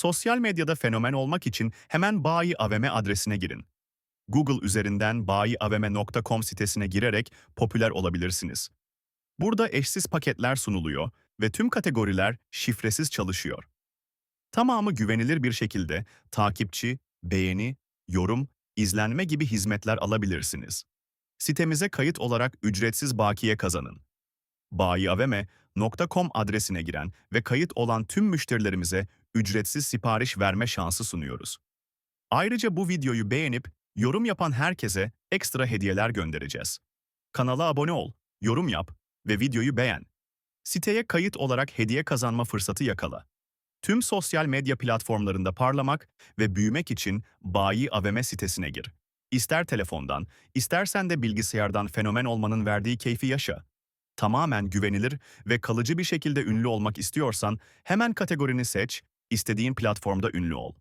Sosyal medyada fenomen olmak için hemen Bayi AVM adresine girin. Google üzerinden bayiavm.com sitesine girerek popüler olabilirsiniz. Burada eşsiz paketler sunuluyor ve tüm kategoriler şifresiz çalışıyor. Tamamı güvenilir bir şekilde takipçi, beğeni, yorum, izlenme gibi hizmetler alabilirsiniz. Sitemize kayıt olarak ücretsiz bakiye kazanın. bayiavm.com adresine giren ve kayıt olan tüm müşterilerimize ücretsiz sipariş verme şansı sunuyoruz. Ayrıca bu videoyu beğenip yorum yapan herkese ekstra hediyeler göndereceğiz. Kanala abone ol, yorum yap ve videoyu beğen. Siteye kayıt olarak hediye kazanma fırsatı yakala. Tüm sosyal medya platformlarında parlamak ve büyümek için Bayi AVM sitesine gir. İster telefondan, istersen de bilgisayardan fenomen olmanın verdiği keyfi yaşa. Tamamen güvenilir ve kalıcı bir şekilde ünlü olmak istiyorsan hemen kategorini seç, istediğin platformda ünlü ol.